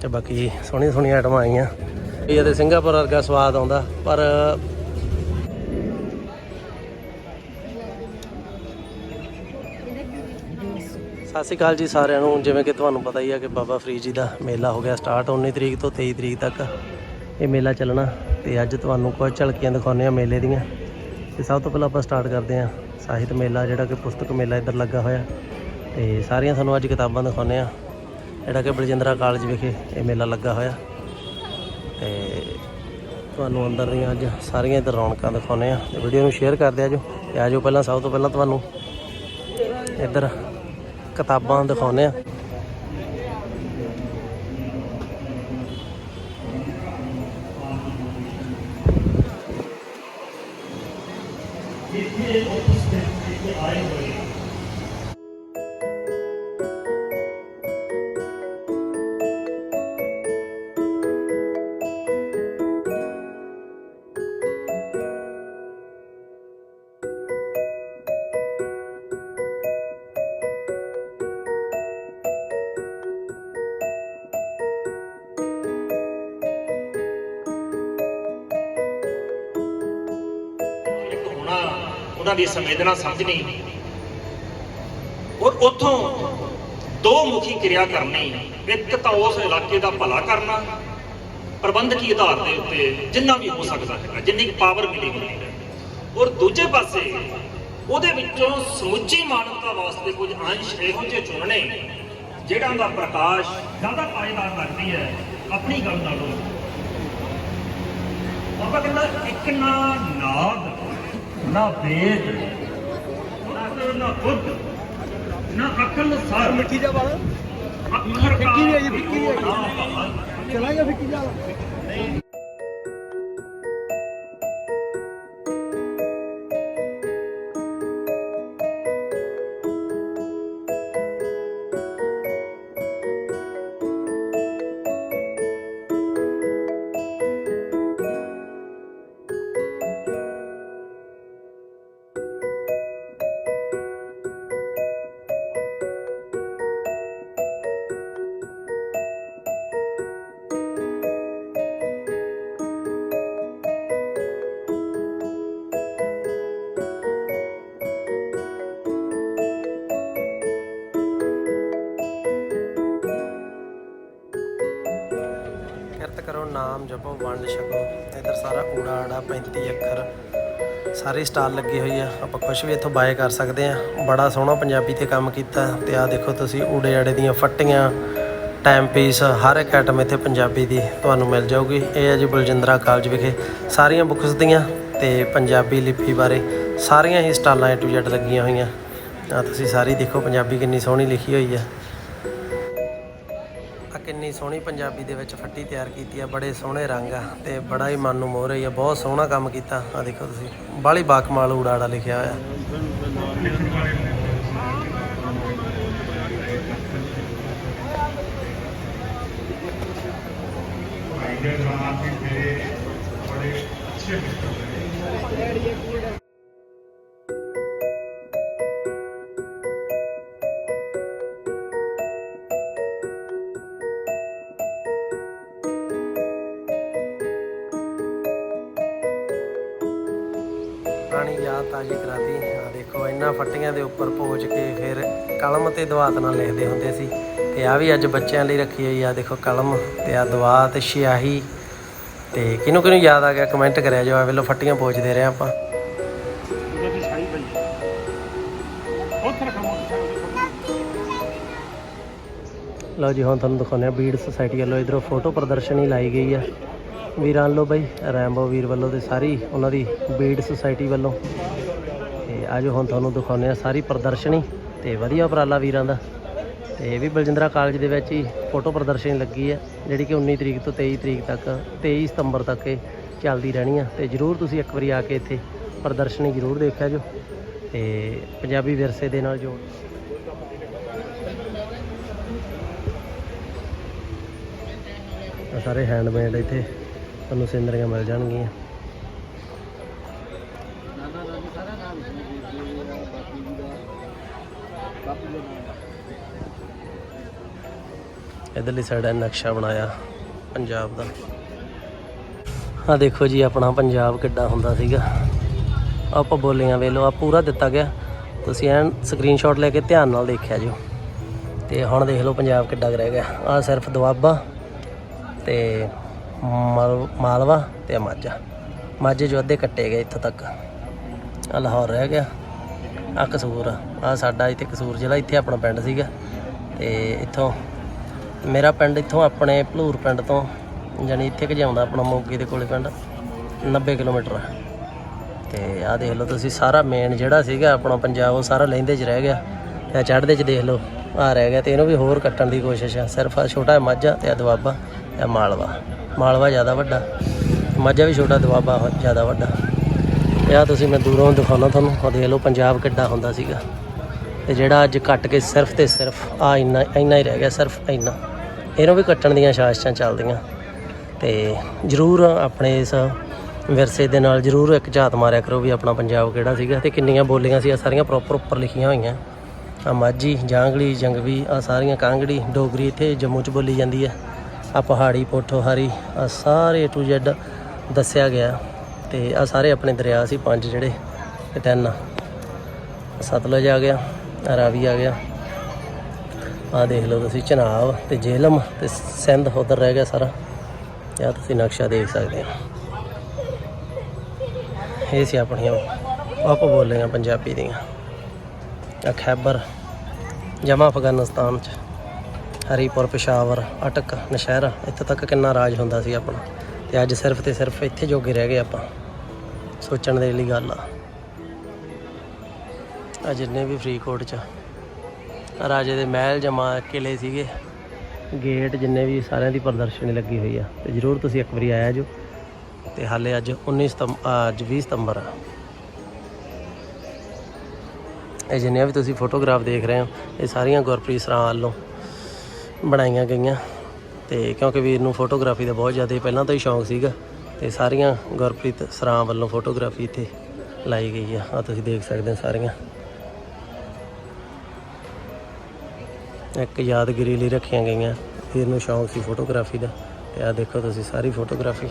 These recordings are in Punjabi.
ਤੇ ਬਾਕੀ ਸੋਹਣੀਆਂ ਸੋਹਣੀਆਂ ਆਈਟਮਾਂ ਆਈਆਂ। ਇਹ ਤੇ ਸਿੰਗਾਪੁਰ ਵਰਗਾ ਸਵਾਦ ਆਉਂਦਾ, ਪਰ ਸਤਿ ਸ਼੍ਰੀ ਅਕਾਲ ਜੀ ਸਾਰਿਆਂ ਨੂੰ। ਜਿਵੇਂ ਕਿ ਤੁਹਾਨੂੰ ਪਤਾ ਹੀ ਹੈ ਕਿ ਬਾਬਾ ਫਰੀਦ ਜੀ ਦਾ ਮੇਲਾ ਹੋ ਗਿਆ ਸਟਾਰਟ 19 ਤਰੀਕ ਤੋਂ 23 ਤਰੀਕ ਤੱਕ। ਇਹ ਮੇਲਾ ਚੱਲਣਾ ਤੇ ਅੱਜ ਤੁਹਾਨੂੰ ਕੁਝ ਝਲਕੀਆਂ ਦਿਖਾਉਂਦੇ ਆ ਮੇਲੇ ਦੀਆਂ। ਤੇ ਸਭ ਤੋਂ ਪਹਿਲਾਂ ਆਪਾਂ ਸਟਾਰਟ ਕਰਦੇ ਹਾਂ। ਸਾਹਿਤ ਮੇਲਾ, ਜਿਹੜਾ ਕਿ ਪੁਸਤਕ ਮੇਲਾ ਇੱਧਰ ਲੱਗਾ ਹੋਇਆ। ਤੇ ਸਾਰੀਆਂ ਤੁਹਾਨੂੰ ਅੱਜ ਕਿਤਾਬਾਂ ਦਿਖਾਉਂਦੇ ਆ ਜਿਹੜਾ ਕਿ ਬਲਜਿੰਦਰਾ ਕਾਲਜ ਵਿਖੇ ਇਹ ਮੇਲਾ ਲੱਗਾ ਹੋਇਆ। ਤੇ ਤੁਹਾਨੂੰ ਅੰਦਰ ਦੀਆਂ ਅੱਜ ਸਾਰੀਆਂ ਇੱਧਰ ਰੌਣਕਾਂ ਦਿਖਾਉਂਦੇ ਆ ਤੇ ਵੀਡੀਓ ਨੂੰ ਸ਼ੇਅਰ ਕਰਦੇ ਦਿਆ ਜੋ ਤੇ ਆਜੋ ਪਹਿਲਾਂ ਸਭ ਤੋਂ ਪਹਿਲਾਂ ਤੁਹਾਨੂੰ ਇੱਧਰ ਕਿਤਾਬਾਂ ਦਿਖਾਉਂਦੇ ਆ ਉਹਨਾਂ ਦੀ ਸੰਵੇਦਨਾ ਸਮਝਣੀ ਔਰ ਉਥੋਂ ਦੋ ਮੁਖੀ ਕਿਰਿਆ ਕਰਨੀ, ਇੱਕ ਤਾਂ ਉਸ ਇਲਾਕੇ ਦਾ ਭਲਾ ਕਰਨਾ, ਪ੍ਰਬੰਧਕੀ ਆਧਾਰ ਦੇ ਉੱਤੇ ਜਿੰਨਾ ਵੀ ਹੋ ਸਕਦਾ ਹੈ ਜਿੰਨੀ ਪਾਵਰ ਮਿਲੀ ਹੁੰਦੀ ਹੈ। ਔਰ ਦੂਜੇ ਪਾਸੇ ਉਹਦੇ ਵਿੱਚੋਂ ਸਮੁੱਚੀ ਮਾਨਵਤਾ ਵਾਸਤੇ ਕੁਝ ਅੰਸ਼ ਇਹੋ ਜਿਹੇ ਚੁਣਨੇ ਜਿਹੜਾ ਦਾ ਪ੍ਰਕਾਸ਼ ਜ਼ਿਆਦਾ ਪਾਏਦਾਰ ਲੱਗਦੀ ਹੈ, ਆਪਣੀ ਗੱਲ ਨਾਲੋਂ। ਬਾਬਾ ਕਹਿੰਦਾ ਇੱਕ ਨਾ ਨਾਦ ਨਾ ਵੇਦ ਨਾ ਬੁੱਧ ਨਾ ਅਕਲ ਸਾਰ। ਮਿੱਠੀ ਦਾ ਵਾਲਾ? ਅੱਖਰ ਫਿੱਕੀ ਵੀ ਹੈ ਜੀ ਫਿੱਕੀ ਵੀ ਹੈ ਚਲਾਏਗਾ ਫਿਰ ਕੀ ਜਾ ਕਿਰਤ ਕਰੋ, ਨਾਮ ਜਪੋ, ਵੰਡ ਛਕੋ। ਇਧਰ ਸਾਰਾ ਊੜਾ ਆੜਾ 35 ਅੱਖਰ, ਸਾਰੇ ਸਟਾਲ ਲੱਗੇ ਹੋਈ ਆ। ਆਪਾਂ ਕੁਝ ਵੀ ਇੱਥੋਂ ਬਾਏ ਕਰ ਸਕਦੇ ਆ। ਬੜਾ ਸੋਹਣਾ ਪੰਜਾਬੀ ਤੇ ਕੰਮ ਕੀਤਾ। ਤੇ ਆ ਦੇਖੋ ਤੁਸੀਂ, ਊੜੇ ਆੜੇ ਦੀਆਂ ਫੱਟੀਆਂ ਟਾਈਮ ਪੀਸ ਹਰ ਇੱਕ ਆਈਟਮ ਇੱਥੇ ਪੰਜਾਬੀ ਦੀ ਤੁਹਾਨੂੰ ਮਿਲ ਜਾਊਗੀ। ਇਹ ਹੈ ਜੀ ਬਲਜਿੰਦਰਾ ਕਾਲਜ ਵਿਖੇ ਸਾਰੀਆਂ ਬੁੱਕਸ ਦੀਆਂ ਤੇ ਪੰਜਾਬੀ ਲਿਪੀ ਬਾਰੇ ਸਾਰੀਆਂ ਹੀ ਸਟਾਲਾਂ A ਟੂ Z ਲੱਗੀਆਂ ਹੋਈਆਂ। ਆ ਤੁਸੀਂ ਸਾਰੀ ਦੇਖੋ, ਪੰਜਾਬੀ ਕਿੰਨੀ ਸੋਹਣੀ ਲਿਖੀ ਹੋਈ ਆ ਆ। ਕਿੰਨੀ ਸੋਹਣੀ ਪੰਜਾਬੀ ਦੇ ਵਿੱਚ ਫੱਟੀ ਤਿਆਰ ਕੀਤੀ ਆ ਬੜੇ ਸੋਹਣੇ ਰੰਗ ਆ ਤੇ ਬੜਾ ਹੀ ਮਨ ਨੂੰ ਮੋਹ ਰਹੀ ਆ ਬਹੁਤ ਸੋਹਣਾ ਕੰਮ ਕੀਤਾ ਆ ਦੇਖੋ ਤੁਸੀਂ ਬਾਲੀ ਬਾਕਮਾਲ ਉਡਾੜਾ ਲਿਖਿਆ ਹੋਇਆ ਪੁਰਾਣੀ ਯਾਦ ਤਾਜ਼ੀ ਕਰਾਤੀ ਆ ਦੇਖੋ ਇਹਨਾਂ ਫੱਟੀਆਂ ਦੇ ਉੱਪਰ ਪੋਚ ਕੇ ਫਿਰ ਕਲਮ ਤੇ ਦਵਾਤ ਨਾਲ ਲਿਖਦੇ ਹੁੰਦੇ ਸੀ। ਤੇ ਆ ਵੀ ਅੱਜ ਬੱਚਿਆਂ ਲਈ ਰੱਖੀ ਹੋਈ ਆ। ਦੇਖੋ, ਕਲਮ ਤੇ ਆ ਦਵਾਤ, ਸਿਆਹੀ। ਤੇ ਕਿਹਨੂੰ ਕਿਹਨੂੰ ਯਾਦ ਆ ਗਿਆ ਕਮੈਂਟ ਕਰਿਆ ਜੋ ਆ ਵੇਲੋ ਫੱਟੀਆਂ ਪੋਚਦੇ ਰਹੇ ਆਪਾਂ। ਲਓ ਜੀ, ਹੁਣ ਤੁਹਾਨੂੰ ਦਿਖਾਉਂਦੇ ਆ ਬੀੜ ਸੁਸਾਇਟੀ ਵੱਲੋਂ ਇਧਰੋਂ ਫੋਟੋ ਪ੍ਰਦਰਸ਼ਨੀ ਲਾਈ ਗਈ ਆ। ਵੀਰਾਂ ਵੱਲੋਂ ਬਈ, ਰੈਂਬੋ ਵੀਰ ਵੱਲੋਂ ਤੇ ਸਾਰੀ ਉਹਨਾਂ ਦੀ ਬੀਡ ਸੁਸਾਇਟੀ ਵੱਲੋਂ। ਤੇ ਅੱਜ ਹੁਣ ਤੁਹਾਨੂੰ ਦਿਖਾਉਂਦੇ ਆ ਸਾਰੀ ਪ੍ਰਦਰਸ਼ਨੀ ਤੇ ਵਧੀਆ ਉਪਰਾਲਾ ਵੀਰਾਂ ਦਾ। ਤੇ ਇਹ ਵੀ ਬਲਜਿੰਦਰਾ ਕਾਲਜ ਦੇ ਵਿੱਚ ਹੀ ਫੋਟੋ ਪ੍ਰਦਰਸ਼ਨੀ ਲੱਗੀ ਹੈ, ਜਿਹੜੀ ਕਿ 19 ਤਰੀਕ ਤੋਂ 23 ਤਰੀਕ ਤੱਕ 23 ਸਤੰਬਰ ਤੱਕ ਇਹ ਚੱਲਦੀ ਰਹਿਣੀ ਆ। ਤੇ ਜਰੂਰ ਤੁਸੀਂ ਇੱਕ ਵਾਰੀ ਆ ਕੇ ਇੱਥੇ ਪ੍ਰਦਰਸ਼ਨੀ ਜਰੂਰ ਦੇਖਿਆ ਜੋ। ਤੇ ਪੰਜਾਬੀ ਵਿਰਸੇ ਦੇ ਨਾਲ ਜੋੜ। ਸਾਰੇ ਹੈਂਡਮੇਡ ਇੱਥੇ ਤੁਹਾਨੂੰ ਸਿੰਦਰੀਆਂ ਮਿਲ ਜਾਣਗੀਆਂ। ਨਾਨਾ ਨਾਨੀ ਇਧਰਲੀ ਸਾਈਡ ਹੈ ਨਕਸ਼ਾ ਬਣਾਇਆ ਪੰਜਾਬ ਦਾ। ਆ ਦੇਖੋ ਜੀ, ਆਪਣਾ ਪੰਜਾਬ ਕਿੱਡਾ ਹੁੰਦਾ ਸੀਗਾ। ਆਪਾਂ ਬੋਲੀਆਂ ਵੇਲੋ ਲਓ ਆ ਪੂਰਾ ਦਿੱਤਾ ਗਿਆ। ਤੁਸੀਂ ਐਨ ਸਕਰੀਨਸ਼ਾਟ ਲੈ ਕੇ ਧਿਆਨ ਨਾਲ ਦੇਖਿਆ ਜੋ। ਤੇ ਹੁਣ ਦੇਖ ਲਓ ਪੰਜਾਬ ਕਿੱਡਾ ਕੁ ਰਹਿ ਗਿਆ। ਆ ਸਿਰਫ ਦੁਆਬਾ ਤੇ ਮਲ- ਮਾਲਵਾ ਤੇ ਮਾਝਾ। ਮਾਝੇ ਜੋ ਅੱਧੇ ਕੱਟੇ ਗਏ ਇੱਥੋਂ ਤੱਕ। ਆ ਲਾਹੌਰ ਰਹਿ ਗਿਆ। ਆ ਕਸੂਰ ਆ। ਸਾਡਾ ਇੱਥੇ ਕਸੂਰ ਜ਼ਿਲ੍ਹਾ, ਇੱਥੇ ਆਪਣਾ ਪਿੰਡ ਸੀਗਾ। ਤੇ ਇੱਥੋਂ ਮੇਰਾ ਪਿੰਡ ਇੱਥੋਂ ਆਪਣੇ ਭਲੂਰ ਪਿੰਡ ਤੋਂ, ਜਾਣੀ ਇੱਥੇ ਕਿ ਜਾਉਂਦਾ ਆਪਣਾ ਮੋਗੀ ਦੇ ਕੋਲੇ ਪਿੰਡ 90 ਕਿਲੋਮੀਟਰ ਆ। ਤੇ ਆ ਦੇਖ ਲਓ ਤੁਸੀਂ, ਸਾਰਾ ਮੇਨ ਜਿਹੜਾ ਸੀਗਾ ਆਪਣਾ ਪੰਜਾਬ, ਉਹ ਸਾਰਾ ਲਹਿੰਦੇ 'ਚ ਰਹਿ ਗਿਆ। ਤੇ ਚੜ੍ਹਦੇ 'ਚ ਦੇਖ ਲਓ ਆ ਰਹਿ ਗਿਆ। ਤੇ ਇਹਨੂੰ ਵੀ ਹੋਰ ਕੱਟਣ ਦੀ ਕੋਸ਼ਿਸ਼ ਆ। ਸਿਰਫ ਆ ਛੋਟਾ ਜਿਹਾ ਮਾਝਾ ਤੇ ਆ ਦੁਆਬਾ ਤੇ ਆਹ ਮਾਲਵਾ। ਮਾਲਵਾ ਜ਼ਿਆਦਾ ਵੱਡਾ, ਮਾਝਾ ਵੀ ਛੋਟਾ, ਦੁਆਬਾ ਜ਼ਿਆਦਾ ਵੱਡਾ। ਤੇ ਤੁਸੀਂ ਮੈਂ ਦੂਰੋਂ ਦਿਖਾਉਣਾ ਤੁਹਾਨੂੰ ਆ ਦੇਖ ਲਓ ਪੰਜਾਬ ਕਿੱਡਾ ਹੁੰਦਾ ਸੀਗਾ। ਤੇ ਜਿਹੜਾ ਅੱਜ ਕੱਟ ਕੇ ਸਿਰਫ ਤੇ ਸਿਰਫ ਆ ਇੰਨਾ ਇੰਨਾ ਹੀ ਰਹਿ ਗਿਆ, ਸਿਰਫ ਇੰਨਾ। ਇਹਨੂੰ ਵੀ ਕੱਟਣ ਦੀਆਂ ਸਾਜ਼ਿਸ਼ਾਂ ਚੱਲਦੀਆਂ। ਤੇ ਜ਼ਰੂਰ ਆਪਣੇ ਇਸ ਵਿਰਸੇ ਦੇ ਨਾਲ ਜ਼ਰੂਰ ਇੱਕ ਝਾਤ ਮਾਰਿਆ ਕਰੋ ਵੀ ਆਪਣਾ ਪੰਜਾਬ ਕਿਹੜਾ ਸੀਗਾ ਤੇ ਕਿੰਨੀਆਂ ਬੋਲੀਆਂ ਸੀ ਆ ਸਾਰੀਆਂ ਪ੍ਰੋਪਰ ਉੱਪਰ ਲਿਖੀਆਂ ਹੋਈਆਂ। ਆ ਮਾਝੀ, ਜਾਂਗਲੀ, ਜੰਗਵੀ ਆ ਸਾਰੀਆਂ ਕਾਂਗੜੀ, ਡੋਗਰੀ ਇੱਥੇ ਜੰਮੂ ਚ ਬੋਲੀ ਜਾਂਦੀ ਹੈ। ਆ ਪਹਾੜੀ ਪੋਠੋਹਾਰੀ ਆ ਸਾਰੇ ਟੂ ਜ਼ੈਡ ਦੱਸਿਆ ਗਿਆ ਤੇ ਆ ਸਾਰੇ ਆਪਣੇ ਦਰਿਆ ਸੀ ਪੰਜ ਜਿਹੜੇ ਤੇ ਤਿੰਨ। ਸਤਲੁਜ ਆ ਗਿਆ ਰਾਵੀ ਆ ਗਿਆ। ਆ ਦੇਖ ਲਓ ਤੁਸੀਂ ਚਨਾਬ ਤੇ ਜੇਲਮ ਤੇ ਸਿੰਧ ਉਧਰ ਰਹਿ ਗਿਆ ਸਾਰਾ। ਤੇ ਆਹ ਤੁਸੀਂ ਨਕਸ਼ਾ ਦੇਖ ਸਕਦੇ ਹੋ। ਇਹ ਸੀ ਆਪਣੀਆਂ ਆਪ ਬੋਲੀਆਂ ਪੰਜਾਬੀ ਦੀਆਂ। ਆ ਖੈਬਰ ਜਮਾ ਅਫਗਾਨਿਸਤਾਨ ਚ। ਹਰੀਪੁਰ, ਪਿਸ਼ਾਵਰ, ਅਟਕ, ਨਸ਼ਹਿਰਾ, ਇੱਥੇ ਤੱਕ ਕਿੰਨਾ ਰਾਜ ਹੁੰਦਾ ਸੀ ਆਪਣਾ? ਤੇ ਅੱਜ ਸਿਰਫ ਤੇ ਸਿਰਫ ਇੱਥੇ ਜੋਗੇ ਰਹਿ ਗਏ ਆਪਾਂ, ਸੋਚਣ ਦੇ ਲਈ ਗੱਲ ਆ। ਆ ਜਿੰਨੇ ਵੀ ਫਰੀਦਕੋਟ ਚ ਰਾਜੇ ਦੇ ਮਹਿਲ ਜਮਾ ਕਿਲੇ ਸੀਗੇ, ਗੇਟ ਜਿੰਨੇ ਵੀ ਸਾਰਿਆਂ ਦੀ ਪ੍ਰਦਰਸ਼ਨੀ ਲੱਗੀ ਹੋਈ ਆ, ਤੇ ਜਰੂਰ ਤੁਸੀਂ ਇੱਕ ਵਾਰੀ ਆਇਆ ਜੋ, ਤੇ ਹਾਲੇ ਅੱਜ 19 ਸਤੰਬਰ ਅੱਜ 20 ਸਤੰਬਰ ਆ। ਇਹ ਜਿੰਨੀਆਂ ਵੀ ਤੁਸੀਂ ਫੋਟੋਗ੍ਰਾਫ ਦੇਖ ਰਹੇ ਹੋ, ਇਹ ਸਾਰੀਆਂ ਗੁਰਪ੍ਰੀਤ ਸਰਾਂ ਵੱਲੋਂ ਬਣਾਈਆਂ ਗਈਆਂ। ਤੇ ਕਿਉਂਕਿ ਵੀਰ ਨੂੰ ਫੋਟੋਗ੍ਰਾਫੀ ਦਾ ਬਹੁਤ ਜ਼ਿਆਦਾ ਪਹਿਲਾਂ ਤੋਂ ਹੀ ਸ਼ੌਂਕ ਸੀਗਾ, ਤੇ ਸਾਰੀਆਂ ਗੁਰਪ੍ਰੀਤ ਸਰਾਂ ਵੱਲੋਂ ਫੋਟੋਗ੍ਰਾਫੀ ਇੱਥੇ ਲਾਈ ਗਈ ਆ। ਆ ਤੁਸੀਂ ਦੇਖ ਸਕਦੇ ਹੋ ਸਾਰੀਆਂ। ਇੱਕ ਯਾਦਗਿਰੀ ਲਈ ਰੱਖੀਆਂ ਗਈਆਂ। ਵੀਰ ਨੂੰ ਸ਼ੌਂਕ ਸੀ ਫੋਟੋਗ੍ਰਾਫੀ ਦਾ। ਤੇ ਆ ਦੇਖੋ ਤੁਸੀਂ ਸਾਰੀ ਫੋਟੋਗ੍ਰਾਫੀ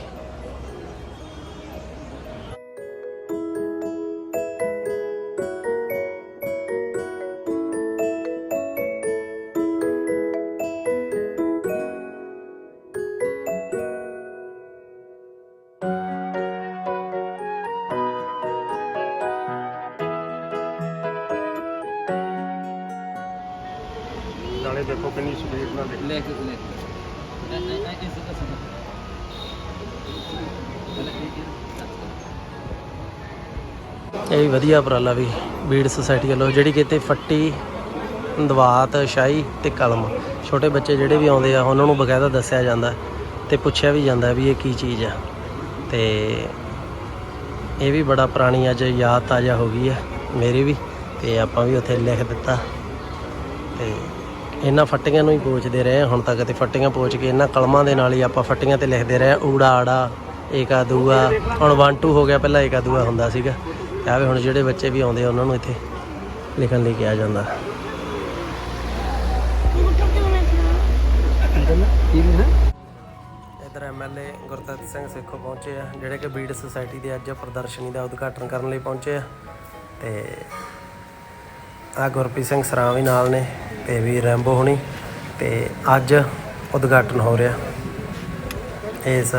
ਨਾਲੇ ਦੇਖੋ ਕਿੰਨੀ ਸਪੀਡ ਨਾਲ ਦੇ ਲੈ ਕੇ ਲੈ ਕੇ। ਐ ਐ ਇਸ ਦਾ ਸਮਾਂ। ਇਹ ਵੀ ਵਧੀਆ ਉਪਰਾਲਾ ਵੀ ਬੀੜ ਸੁਸਾਇਟੀ ਵੱਲੋਂ ਜਿਹੜੀ ਕਿ ਇੱਥੇ ਫੱਟੀ ਦਵਾਤ ਸ਼ਾਹੀ ਤੇ ਕਲਮ। ਛੋਟੇ ਬੱਚੇ ਜਿਹੜੇ ਵੀ ਆਉਂਦੇ ਆ ਉਹਨਾਂ ਨੂੰ ਬਕਾਇਦਾ ਦੱਸਿਆ ਜਾਂਦਾ ਤੇ ਪੁੱਛਿਆ ਵੀ ਜਾਂਦਾ ਵੀ ਇਹ ਕੀ ਚੀਜ਼ ਆ। ਤੇ ਇਹ ਵੀ ਬੜਾ ਪੁਰਾਣੀ ਅੱਜ ਯਾਦ ਤਾਜ਼ਾ ਹੋ ਗਈ ਆ ਮੇਰੀ ਵੀ ਤੇ ਆਪਾਂ ਵੀ ਉੱਥੇ ਲਿਖ ਦਿੱਤਾ। ਤੇ ਇਹਨਾਂ ਫੱਟੀਆਂ ਨੂੰ ਹੀ ਪੋਚਦੇ ਰਹੇ ਹੁਣ ਤੱਕ ਤੇ ਫੱਟੀਆਂ ਪੋਚ ਕੇ ਇਹਨਾਂ ਕਲਮਾਂ ਦੇ ਨਾਲ ਹੀ ਆਪਾਂ ਫੱਟੀਆਂ ਤੇ ਲਿਖਦੇ ਰਹੇ ਊੜਾ, ਆੜਾ, ਏਕਾ, ਦੂਆ। ਹੁਣ 1 2 ਹੋ ਗਿਆ, ਪਹਿਲਾਂ ਏਕਾ, ਦੂਆ ਹੁੰਦਾ ਸੀਗਾ। ਤੇ ਆਵੇ ਹੁਣ ਜਿਹੜੇ ਬੱਚੇ ਵੀ ਆਉਂਦੇ ਆ, ਉਹਨਾਂ ਨੂੰ ਇੱਥੇ ਲਿਖਣ ਲਈ ਕਿਹਾ ਜਾਂਦਾ। ਕੀ ਹੈ ਇਧਰ ਐਮਐਲਏ ਗੁਰਦੱਤ ਸਿੰਘ ਸੇਖੋ ਪਹੁੰਚੇ ਆ, ਜਿਹੜੇ ਕਿ ਬੀੜ ਸੁਸਾਇਟੀ ਦੇ ਅੱਜ ਪ੍ਰਦਰਸ਼ਨੀ ਦਾ ਉਦਘਾਟਨ ਕਰਨ ਲਈ ਪਹੁੰਚੇ ਆ। ਤੇ ਆ ਗੁਰਪ੍ਰੀਤ ਸਿੰਘ ਸਰਾਂ ਵੀ ਨਾਲ ਨੇ ਤੇ ਵੀ ਰੈਂਬੋ ਹੋਣੀ ਤੇ ਅੱਜ ਉਦਘਾਟਨ ਹੋ ਰਿਹਾ ਇਸ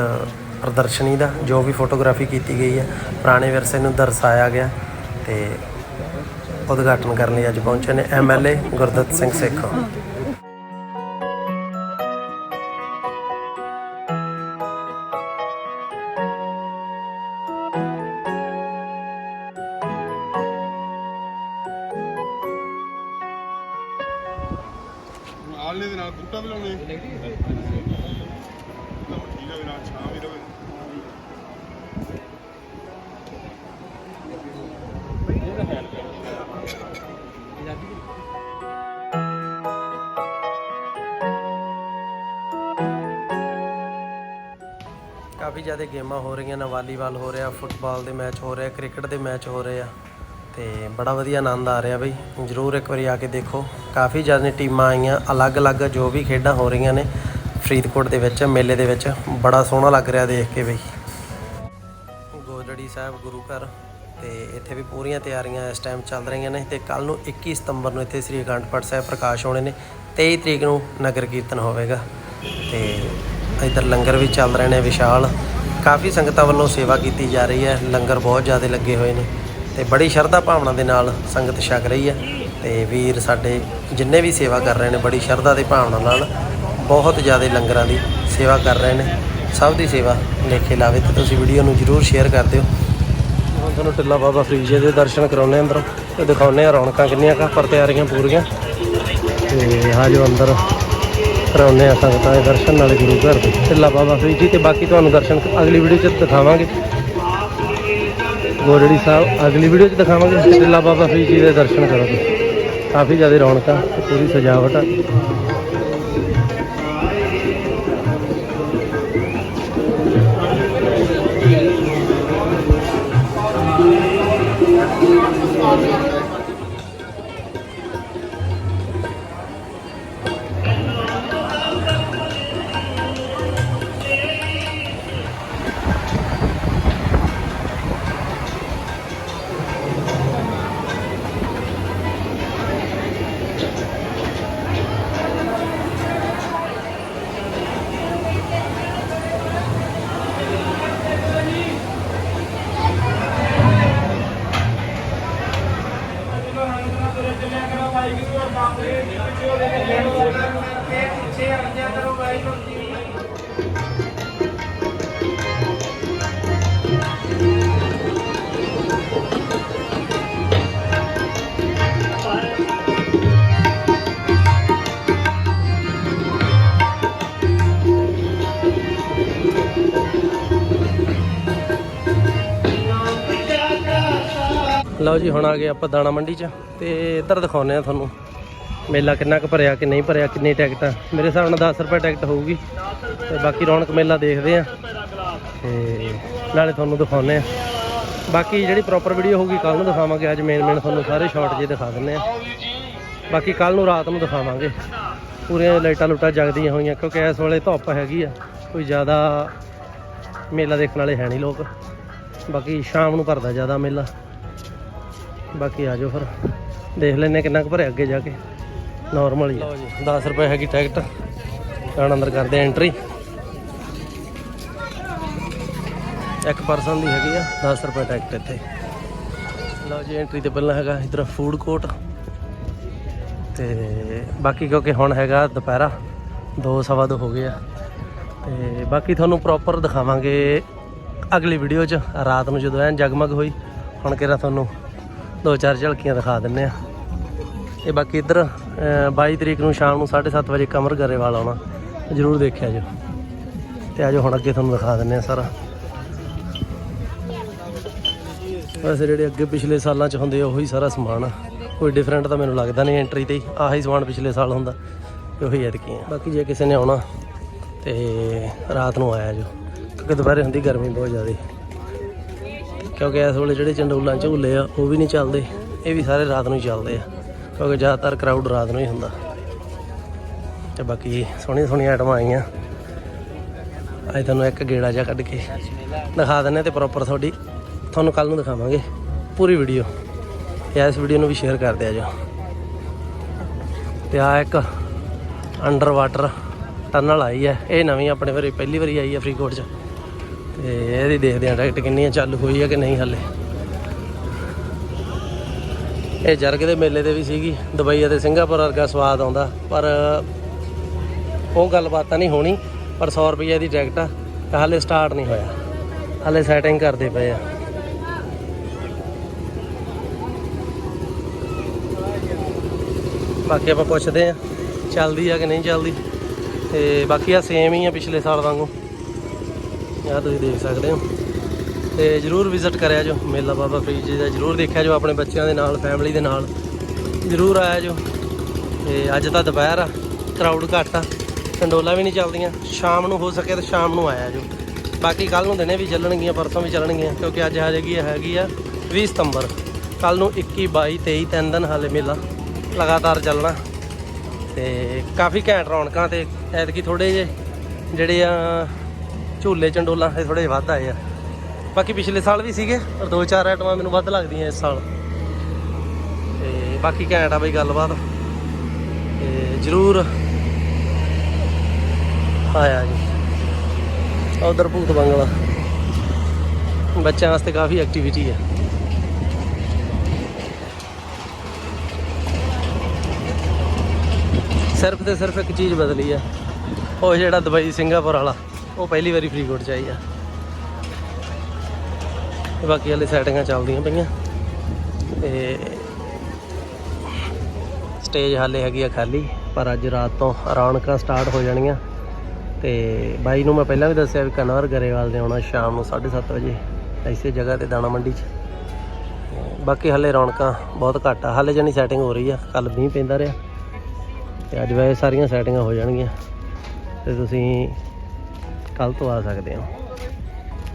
ਪ੍ਰਦਰਸ਼ਨੀ ਦਾ, ਜੋ ਵੀ ਫੋਟੋਗ੍ਰਾਫੀ ਕੀਤੀ ਗਈ ਹੈ, ਪੁਰਾਣੇ ਵਿਰਸੇ ਨੂੰ ਦਰਸਾਇਆ ਗਿਆ ਤੇ ਉਦਘਾਟਨ ਕਰਨ ਲਈ ਅੱਜ ਪਹੁੰਚੇ ਨੇ ਐਮਐਲਏ ਗੁਰਦੱਤ ਸਿੰਘ ਸੇਖੋ। ਕਾਫੀ ਜ਼ਿਆਦਾ ਗੇਮਾਂ ਹੋ ਰਹੀਆਂ ਨੇ, ਵਾਲੀਬਾਲ ਹੋ ਰਿਹਾ, ਫੁੱਟਬਾਲ ਦੇ ਮੈਚ ਹੋ ਰਿਹਾ ਕ੍ਰਿਕਟ ਦੇ ਮੈਚ ਹੋ ਰਹੇ ਆ। ਤੇ ਬੜਾ ਵਧੀਆ ਆਨੰਦ ਆ ਰਿਹਾ ਬਈ, ਜਰੂਰ ਇੱਕ ਵਾਰੀ ਆ ਕੇ ਦੇਖੋ। ਕਾਫੀ ਜ਼ਿਆਦਾ ਟੀਮਾਂ ਆਈਆਂ, ਅਲੱਗ-ਅਲੱਗ ਜੋ ਵੀ ਖੇਡਾਂ ਹੋ ਰਹੀਆਂ ਨੇ, ਫਰੀਦਕੋਟ ਦੇ ਵਿੱਚ, ਮੇਲੇ ਦੇ ਵਿੱਚ, ਬੜਾ ਸੋਹਣਾ ਲੱਗ ਰਿਹਾ ਦੇਖ ਕੇ ਬਈ। ਗੋਦੜੀ ਸਾਹਿਬ ਗੁਰੂ ਘਰ, ਤੇ ਇੱਥੇ ਵੀ ਪੂਰੀਆਂ ਤਿਆਰੀਆਂ ਇਸ ਟਾਈਮ ਚੱਲ ਰਹੀਆਂ ਨੇ, ਤੇ ਕੱਲ ਨੂੰ 21 ਸਤੰਬਰ ਨੂੰ ਇੱਥੇ ਸ੍ਰੀ ਅਖੰਡ ਪਾਠ ਸਾਹਿਬ ਪ੍ਰਕਾਸ਼ ਹੋਣੇ ਨੇ 23 ਤਰੀਕ ਨੂੰ ਨਗਰ ਕੀਰਤਨ ਹੋਵੇਗਾ। ਤੇ ਇੱਧਰ ਲੰਗਰ ਵੀ ਚੱਲ ਰਹੇ ਨੇ ਵਿਸ਼ਾਲ। ਕਾਫੀ ਸੰਗਤਾਂ ਵੱਲੋਂ ਸੇਵਾ ਕੀਤੀ ਜਾ ਰਹੀ ਹੈ। ਲੰਗਰ ਬਹੁਤ ਜ਼ਿਆਦਾ ਲੱਗੇ ਹੋਏ ਨੇ ਤੇ ਬੜੀ ਸ਼ਰਧਾ ਭਾਵਨਾ ਦੇ ਨਾਲ ਸੰਗਤ ਛਕ ਰਹੀ ਹੈ ਤੇ ਵੀਰ ਸਾਡੇ ਜਿੰਨੇ ਵੀ ਸੇਵਾ ਕਰ ਰਹੇ ਨੇ, ਬੜੀ ਸ਼ਰਧਾ ਤੇ ਭਾਵਨਾ ਨਾਲ ਬਹੁਤ ਜ਼ਿਆਦਾ ਲੰਗਰਾਂ ਦੀ ਸੇਵਾ ਕਰ ਰਹੇ ਨੇ। ਸਭ ਦੀ ਸੇਵਾ ਲੇਖੇ ਲਾਵੇ ਤੇ ਤੁਸੀਂ ਵੀਡੀਓ ਨੂੰ ਜਰੂਰ ਸ਼ੇਅਰ ਕਰ ਦਿਓ। ਹੁਣ ਤੁਹਾਨੂੰ ਟਿੱਲਾ ਬਾਬਾ ਫਰੀਦ ਜੀ ਦੇ ਦਰਸ਼ਨ ਕਰਾਉਣੇ ਆ ਅੰਦਰ ਤੇ ਦਿਖਾਉਣੇ ਆ ਰੌਣਕਾਂ ਕਿੰਨੀਆਂ ਕਾ ਪਰ ਤਿਆਰੀਆਂ ਪੂਰੀਆਂ। ਤੇ ਆ ਜੋ ਅੰਦਰ। ਕਰਾਉਂਦੇ ਆ ਸੰਗਤਾਂ ਦੇ ਦਰਸ਼ਨ ਨਾਲੇ ਗੁਰੂ ਘਰ ਦੇ। ਢਿੱਲਾ ਬਾਬਾ ਫਰੀਜੀ ਤੇ ਬਾਕੀ ਤੁਹਾਨੂੰ ਦਰਸ਼ਨ ਅਗਲੀ ਵੀਡੀਓ 'ਚ ਦਿਖਾਵਾਂਗੇ। ਗੋਰੜੀ ਸਾਹਿਬ, ਅਗਲੀ ਵੀਡੀਓ 'ਚ ਦਿਖਾਵਾਂਗੇ। ਢਿੱਲਾ ਬਾਬਾ ਫਰੀਜੀ ਦੇ ਦਰਸ਼ਨ ਕਰੋ ਕਾਫੀ ਜ਼ਿਆਦਾ ਰੌਣਕਾਂ ਤੇ ਪੂਰੀ ਸਜਾਵਟ ਆ। ਲਓ ਜੀ, ਹੁਣ ਆ ਗਏ ਆਪਾਂ ਦਾਣਾ ਮੰਡੀ 'ਚ ਤੇ ਇੱਧਰ ਦਿਖਾਉਨੇ ਆ ਤੁਹਾਨੂੰ। ਮੇਲਾ ਕਿੰਨਾ ਕੁ ਭਰਿਆ ਕਿ ਨਹੀਂ ਭਰਿਆ, ਕਿੰਨੀ ਟਿਕਟ ਆ। ਮੇਰੇ ਹਿਸਾਬ ਨਾਲ 10 ਰੁਪਏ ਟਿਕਟ ਹੋਊਗੀ। ਤੇ ਬਾਕੀ ਰੌਣਕ ਮੇਲਾ ਦੇਖਦੇ ਆ ਤੇ ਨਾਲੇ ਤੁਹਾਨੂੰ ਦਿਖਾਉਨੇ ਆ ਬਾਕੀ ਜਿਹੜੀ ਪ੍ਰੋਪਰ ਵੀਡੀਓ ਹੋਊਗੀ ਕੱਲ ਨੂੰ ਦਿਖਾਵਾਂਗੇ। ਅੱਜ ਮੇਨ ਮੇਨ ਤੁਹਾਨੂੰ ਸਾਰੇ ਸ਼ਾਰਟ ਜੇ ਦਿਖਾ ਦਿੰਨੇ ਆ ਬਾਕੀ ਕੱਲ ਨੂੰ ਰਾਤ ਨੂੰ ਦਿਖਾਵਾਂਗੇ। ਪੂਰੀਆਂ ਲਾਈਟਾਂ ਲੁੱਟਾਂ ਜਗਦੀਆਂ ਹੋਈਆਂ, ਕਿਉਂਕਿ ਇਸ ਵੇਲੇ ਧੁੱਪ ਹੈਗੀ ਆ। ਕੋਈ ਜ਼ਿਆਦਾ ਮੇਲਾ ਦੇਖਣ ਵਾਲੇ ਹੈ ਨਹੀਂ ਲੋਕ। ਬਾਕੀ ਸ਼ਾਮ ਨੂੰ ਭਰਦਾ ਜ਼ਿਆਦਾ ਮੇਲਾ। ਬਾਕੀ ਆ ਜਾਓ ਫਿਰ। ਦੇਖ ਲੈਨੇ ਕਿੰਨਾ ਕੁ ਭਰਿਆ ਅੱਗੇ ਜਾ ਕੇ। ਨਾਰਮਲ ਹੀ ਆ। 10 ਰੁਪਏ ਹੈਗੀ ਟਿਕਟ। ਜਾਣ ਅੰਦਰ ਕਰਦੇ ਐਂਟਰੀ ਇੱਕ ਪਰਸਨ ਦੀ ਹੈਗੀ ਆ 10 ਰੁਪਏ ਟਿਕਟ ਇੱਥੇ। ਲਓ ਜੀ ਐਂਟਰੀ ਤੇ ਪਹਿਲਾਂ ਹੈਗਾ ਇਧਰ ਫੂਡ ਕੋਰਟ ਤੇ ਬਾਕੀ ਕਿਉਂਕਿ ਹੁਣ ਹੈਗਾ ਦੁਪਹਿਰਾ 2 ਸਵਾ ਦੋ ਹੋ ਗਏ ਆ। ਤੇ ਬਾਕੀ ਤੁਹਾਨੂੰ ਪ੍ਰੋਪਰ ਦਿਖਾਵਾਂਗੇ ਅਗਲੀ ਵੀਡੀਓ 'ਚ। ਰਾਤ ਨੂੰ ਜਦੋਂ ਐਨ ਜਗਮਗ ਹੋਈ, ਹੁਣ ਕਿਹੜਾ ਤੁਹਾਨੂੰ ਦੋ ਚਾਰ ਝਲਕੀਆਂ ਦਿਖਾ ਦਿੰਨੇ ਆ। ਤੇ ਬਾਕੀ ਇੱਧਰ ਅਹ, 22 ਤਰੀਕ ਨੂੰ ਸ਼ਾਮ ਨੂੰ 7:30 ਵਜੇ ਕਮਰ ਗਰੇਵਾਲ ਆਉਣਾ। ਜਰੂਰ ਦੇਖਿਆ ਜੋ ਤੇ ਆਜੋ ਹੁਣ ਅੱਗੇ ਤੁਹਾਨੂੰ ਦਿਖਾ ਦਿੰਨੇ ਆ ਸਾਰਾ। ਵੈਸੇ ਜਿਹੜੇ ਅੱਗੇ ਪਿਛਲੇ ਸਾਲਾਂ 'ਚ ਹੁੰਦੇ ਉਹੀ ਸਾਰਾ ਸਮਾਨ ਆ। ਕੋਈ ਡਿਫਰੈਂਟ ਤਾਂ ਮੈਨੂੰ ਲੱਗਦਾ ਨਹੀਂ ਐਂਟਰੀ ਤੇ ਹੀ। ਆਹੀ ਸਮਾਨ ਪਿਛਲੇ ਸਾਲ ਹੁੰਦਾ। ਉਹੀ ਐਤਕੀ ਆ। ਬਾਕੀ ਜੇ ਕਿਸੇ ਨੇ ਆਉਣਾ ਤੇ ਰਾਤ ਨੂੰ ਆਇਆ ਜੋ ਕਿਉਂਕਿ ਦੁਪਹਿਰੇ ਹੁੰਦੀ ਗਰਮੀ ਬਹੁਤ ਜ਼ਿਆਦਾ। ਕਿਉਂਕਿ ਇਸ ਵੇਲੇ ਜਿਹੜੇ ਚੰਡੋਲਾਂ ਝੂਲੇ ਆ, ਉਹ ਵੀ ਨਹੀਂ ਚੱਲਦੇ। ਇਹ ਵੀ ਸਾਰੇ ਰਾਤ ਨੂੰ ਹੀ ਚੱਲਦੇ ਆ, ਕਿਉਂਕਿ ਜ਼ਿਆਦਾਤਰ ਕਰਾਊਡ ਰਾਤ ਨੂੰ ਹੀ ਹੁੰਦਾ। ਤੇ ਬਾਕੀ ਸੋਹਣੀਆਂ ਸੋਹਣੀਆਂ ਆਈਟਮਾਂ ਆਈਆਂ। ਅੱਜ ਤੁਹਾਨੂੰ ਇੱਕ ਗੇੜਾ ਜਿਹਾ ਕੱਢ ਕੇ ਦਿਖਾ ਦਿੰਨੇ ਤੇ ਪ੍ਰੋਪਰ ਤੁਹਾਡੀ, ਤੁਹਾਨੂੰ ਕੱਲ ਨੂੰ ਦਿਖਾਵਾਂਗੇ ਪੂਰੀ ਵੀਡੀਓ ਤੇ ਇਸ ਵੀਡੀਓ ਨੂੰ ਵੀ ਸ਼ੇਅਰ ਕਰ ਦਿਆ ਜੋ ਤੇ ਆ ਇੱਕ ਅੰਡਰ ਵਾਟਰ ਟਨਲ ਆਈ ਹੈ। ਇਹ ਨਵੀਂ, ਆਪਣੇ ਵਾਰੀ ਪਹਿਲੀ ਵਾਰੀ ਆਈ ਹੈ ਫਰੀਦਕੋਟ 'ਚ। ਤੇ ਇਹਦੀ ਦੇਖਦੇ ਆ ਟਿਕਟ ਕਿੰਨੀ ਆ ਚਾਲੂ ਹੋਈ ਆ ਕਿ ਨਹੀਂ ਹੱਲੇ। ਇਹ ਜਰਗ ਦੇ ਮੇਲੇ ਤੇ ਵੀ ਸੀਗੀ, ਦੁਬਈ ਅਤੇ ਸਿੰਗਾਪੁਰ ਵਰਗਾ ਸਵਾਦ ਆਉਂਦਾ, ਪਰ ਉਹ ਗੱਲਬਾਤ ਤਾਂ ਨਹੀਂ ਹੋਣੀ, ਪਰ 100 ਰੁਪਏ ਦੀ ਟਿਕਟ ਆ ਹਾਲੇ ਸਟਾਰਟ ਨਹੀਂ ਹੋਇਆ। ਹਾਲੇ ਸੈਟਿੰਗ ਕਰਦੇ ਪਏ ਆ। ਬਾਕੀ ਆਪਾਂ ਪੁੱਛਦੇ ਆ ਚੱਲਦੀ ਆ ਕਿ ਨਹੀਂ ਚੱਲਦੀ, ਤੇ ਬਾਕੀ ਆ ਸੇਮ ਹੀ ਆ ਪਿਛਲੇ ਸਾਲ ਵਾਂਗੂ। ਆਹ ਤੁਸੀਂ ਦੇਖ ਸਕਦੇ ਹੋ। ਤੇ ਜਰੂਰ ਵਿਜ਼ਿਟ ਕਰਿਆ ਜੋ ਮੇਲਾ ਬਾਬਾ ਫਰੀਦ ਜੀ ਦਾ। ਜਰੂਰ ਦੇਖਿਆ ਜੋ ਆਪਣੇ ਬੱਚਿਆਂ ਦੇ ਨਾਲ ਫੈਮਿਲੀ ਦੇ ਨਾਲ। ਜਰੂਰ ਆਇਆ ਜੋ। ਤੇ ਅੱਜ ਤਾਂ ਦੁਪਹਿਰ ਆ ਕਰਾਊਡ ਘੱਟ ਆ। ਕੰਡੋਲਾ ਵੀ ਨਹੀਂ ਚੱਲਦੀਆਂ। ਸ਼ਾਮ ਨੂੰ ਹੋ ਸਕੇ ਤਾਂ ਸ਼ਾਮ ਨੂੰ ਆਇਆ ਜੋ। ਬਾਕੀ ਕੱਲ ਨੂੰ ਦਿਨੇ ਵੀ ਚੱਲਣਗੀਆਂ, ਪਰਸੋਂ ਵੀ ਚੱਲਣਗੀਆਂ। ਕਿਉਂਕਿ ਅੱਜ ਹੈਗੀ ਆ ਹੈਗੀ ਆ 20 ਸਤੰਬਰ। ਕੱਲ ਨੂੰ 21 22 23 ਤਿੰਨ ਦਿਨ ਹਾਲੇ ਮੇਲਾ ਲਗਾਤਾਰ ਚੱਲਣਾ। ਤੇ ਕਾਫੀ ਘੈਂਟ ਰੌਣਕਾਂ ਤੇ ਐਤਕੀ ਥੋੜੇ ਜਿਹੇ ਜਿਹੜੇ ਆ ਝੂਲੇ ਚੰਡੋਲਾਂ ਇਹ ਥੋੜੇ ਵੱਧ ਆਏ ਆ। ਬਾਕੀ ਪਿਛਲੇ ਸਾਲ ਵੀ ਸੀਗੇ, ਪਰ ਦੋ ਚਾਰ ਆਈਟਮਾਂ ਮੈਨੂੰ ਵੱਧ ਲੱਗਦੀਆਂ ਇਸ ਸਾਲ। ਤੇ ਬਾਕੀ ਘੈਂਟ ਆ ਬਈ ਗੱਲਬਾਤ। ਤੇ ਜ਼ਰੂਰ ਆਇਆ ਜੀ। ਉਧਰ ਭੂਤ ਬੰਗਲਾ। ਬੱਚਿਆਂ ਵਾਸਤੇ ਕਾਫੀ ਐਕਟੀਵਿਟੀ ਹੈ ਸਿਰਫ ਤੇ ਸਿਰਫ ਇੱਕ ਚੀਜ਼ ਬਦਲੀ ਆ, ਉਹ ਜਿਹੜਾ ਦੁਬਈ, ਸਿੰਗਾਪੁਰ ਵਾਲਾ। ਉਹ ਪਹਿਲੀ ਵਾਰੀ ਫਰੀਦਕੋਟ ਚ ਆਈ ਆ। ਤੇ ਬਾਕੀ ਹਲੇ ਸੈਟਿੰਗਾਂ ਚੱਲਦੀਆਂ ਪਈਆਂ। ਤੇ ਸਟੇਜ ਹਾਲੇ ਹੈਗੀ ਆ ਖਾਲੀ, ਪਰ ਅੱਜ ਰਾਤ ਤੋਂ ਰੌਣਕਾਂ ਸਟਾਰਟ ਹੋ ਜਾਣੀਆਂ। ਤੇ ਬਾਈ ਨੂੰ ਮੈਂ ਪਹਿਲਾਂ ਵੀ ਦੱਸਿਆ ਵੀ ਕਨਵਰ ਗਰੇਵਾਲ ਨੇ ਆਉਣਾ ਸ਼ਾਮ ਨੂੰ 7:30 ਵਜੇ ਐਸੇ ਜਗ੍ਹਾ ਤੇ ਦਾਣਾ ਮੰਡੀ 'ਚ। ਬਾਕੀ ਹਲੇ ਰੌਣਕਾਂ ਬਹੁਤ ਘੱਟ ਆ। ਹਲੇ ਜਾਨੀ ਸੈਟਿੰਗ ਹੋ ਰਹੀ ਆ ਕੱਲ ਮੀਂਹ ਪੈਂਦਾ ਰਿਹਾ। ਤੇ ਅੱਜ ਵੈਸੇ ਸਾਰੀਆਂ ਸੈਟਿੰਗਾਂ ਹੋ ਜਾਣਗੀਆਂ। ਤੇ ਤੁਸੀਂ ਕੱਲ ਤੋਂ ਆ ਸਕਦੇ ਹੋ।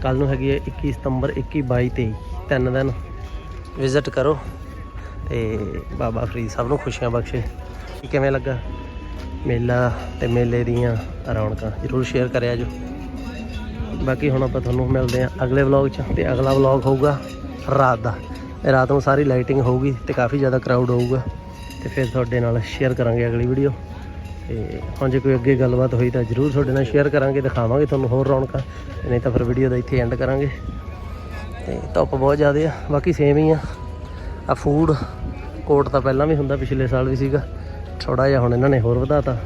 ਕੱਲ ਨੂੰ ਹੈਗੀ ਹੈ 21 ਸਤੰਬਰ 21 22 23 ਤਿੰਨ ਦਿਨ। ਵਿਜ਼ਿਟ ਕਰੋ ਤੇ ਬਾਬਾ ਫਰੀਦ ਸਭ ਨੂੰ ਖੁਸ਼ੀਆਂ ਬਖਸ਼ੇ। ਕਿਵੇਂ ਲੱਗਾ? ਮੇਲਾ ਤੇ ਮੇਲੇ ਦੀਆਂ ਰੌਣਕਾਂ ਜਰੂਰ ਸ਼ੇਅਰ ਕਰਿਆ ਜੋ। ਬਾਕੀ ਹੁਣ ਆਪਾਂ ਤੁਹਾਨੂੰ ਮਿਲਦੇ ਹਾਂ ਅਗਲੇ ਵਲੌਗ 'ਚ ਤੇ ਅਗਲਾ ਵਲੌਗ ਹੋਊਗਾ ਰਾਤ ਦਾ। ਤੇ ਰਾਤ ਨੂੰ ਸਾਰੀ ਲਾਈਟਿੰਗ ਹੋਊਗੀ ਤੇ ਕਾਫੀ ਜ਼ਿਆਦਾ ਕਰਾਊਡ ਹੋਊਗਾ। ਤੇ ਫਿਰ ਤੁਹਾਡੇ ਨਾਲ ਸ਼ੇਅਰ ਕਰਾਂਗੇ ਅਗਲੀ ਵੀਡੀਓ ਤੇ ਹੁਣ ਜੇ ਕੋਈ ਅੱਗੇ ਗੱਲਬਾਤ ਹੋਈ ਤਾਂ ਜਰੂਰ ਤੁਹਾਡੇ ਨਾਲ ਸ਼ੇਅਰ ਕਰਾਂਗੇ, ਦਿਖਾਵਾਂਗੇ ਤੁਹਾਨੂੰ ਹੋਰ ਰੌਣਕਾਂ। ਨਹੀਂ ਤਾਂ ਫਿਰ ਵੀਡੀਓ ਦਾ ਇੱਥੇ ਐਂਡ ਕਰਾਂਗੇ। ਤੇ ਧੁੱਪ ਬਹੁਤ ਜ਼ਿਆਦਾ ਆ, ਬਾਕੀ ਸੇਮ ਹੀ ਆ। ਆ ਫੂਡ ਕੋਰਟ ਤਾਂ ਪਹਿਲਾਂ ਵੀ ਹੁੰਦਾ, ਪਿਛਲੇ ਸਾਲ ਵੀ ਸੀਗਾ। ਥੋੜਾ ਜਿਹਾ ਹੁਣ ਇਹਨਾਂ ਨੇ ਹੋਰ ਵਧਾਤਾ।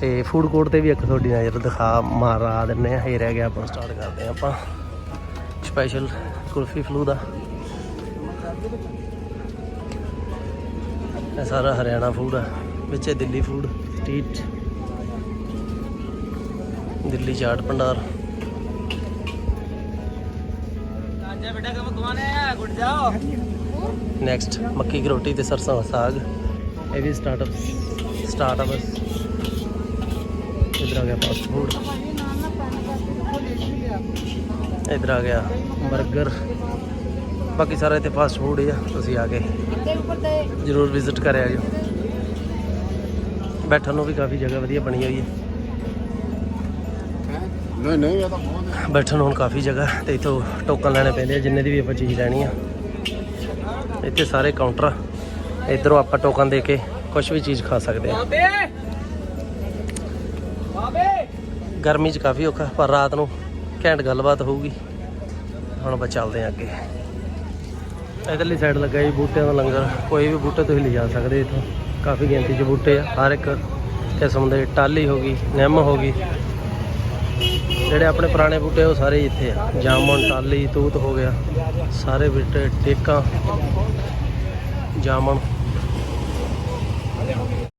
ਤੇ ਫੂਡ ਕੋਰਟ ਤੇ ਵੀ ਇੱਕ ਤੁਹਾਡੀ ਨਜ਼ਰ ਦਿਖਾ, ਮਾਰਾ ਦਿੰਨੇ ਆ, ਇਹ ਰਹਿ ਗਿਆ, ਆਪਾਂ ਸਟਾਰਟ ਕਰਦੇ ਆ ਆਪਾਂ। ਸਪੈਸ਼ਲ ਕੁਲਫੀ ਫਲੂ ਦਾ। ਇਹ ਸਾਰਾ ਹਰਿਆਣਾ ਫੂਡ ਆ, ਵਿੱਚ Delhi food street Delhi Jat Bhandar next ਮੱਕੀ ਦੀ ਰੋਟੀ ਤੇ ਸਰਸੋਂ ਦਾ ਸਾਗ। ਇਹ ਵੀ ਸਟਾਰਟਅਪ ਸਟਾਰਟਅਪ ਇਧਰ ਆ ਗਿਆ ਫਾਸਟ ਫੂਡ ਇਧਰ ਆ ਗਿਆ 버ਗਰ ਬਾਕੀ ਸਾਰਾ ਇੱਥੇ ਫਾਸਟ ਫੂਡ ਹੀ ਆ। ਤੁਸੀਂ ਆ ਕੇ ਜਰੂਰ ਵਿਜ਼ਿਟ ਕਰਿਆ ਜੀ ਬੈਠਣ ਨੂੰ ਵੀ ਕਾਫੀ ਜਗ੍ਹਾ ਵਧੀਆ ਬਣੀ ਹੋਈ ਹੈ। ਨਹੀਂ ਨਹੀਂ ਇਹ ਤਾਂ ਬਹੁਤ ਬੈਠਣ ਨੂੰ ਹੁਣ ਕਾਫੀ ਜਗ੍ਹਾ ਤੇ ਇਥੋਂ ਟੋਕਨ ਲੈਣੇ ਪੈਂਦੇ ਆ ਜਿੰਨੇ ਦੀ ਵੀ ਆਪਾਂ ਚੀਜ਼ ਲੈਣੀ ਆ। ਇੱਥੇ ਸਾਰੇ ਕਾਊਂਟਰ ਆ। ਇੱਧਰੋਂ ਆਪਾਂ ਟੋਕਨ ਦੇ ਕੇ ਕੁਝ ਵੀ ਚੀਜ਼ ਖਾ ਸਕਦੇ ਆ। ਗਰਮੀ 'ਚ ਕਾਫੀ ਔਖਾ ਪਰ ਰਾਤ ਨੂੰ ਘੈਂਟ ਗੱਲਬਾਤ ਹੋਊਗੀ। ਹੁਣ ਆਪਾਂ ਚੱਲਦੇ ਆ ਅੱਗੇ। ਇਧਰਲੀ ਸਾਈਡ ਲੱਗਾ ਜੀ ਬੂਟਿਆਂ ਦਾ ਲੰਗਰ। ਕੋਈ ਵੀ ਬੂਟਾ ਤੁਸੀਂ ਲਿਜਾ ਸਕਦੇ ਇੱਥੋਂ। ਕਾਫੀ ਗਿਣਤੀ 'ਚ ਬੂਟੇ ਆ। ਹਰ ਇੱਕ ਕਿਸਮ ਦੇ ਟਾਲੀ ਹੋ ਗਈ, ਨਿੰਮ ਹੋ ਗਈ। ਜਿਹੜੇ ਆਪਣੇ ਪੁਰਾਣੇ ਬੂਟੇ ਉਹ ਸਾਰੇ ਇੱਥੇ ਆ। ਜਾਮਣ ਟਾਲੀ ਤੂਤ ਹੋ ਗਿਆ। ਸਾਰੇ ਬੂਟੇ, ਟੇਕਾਂ, ਜਾਮਣ।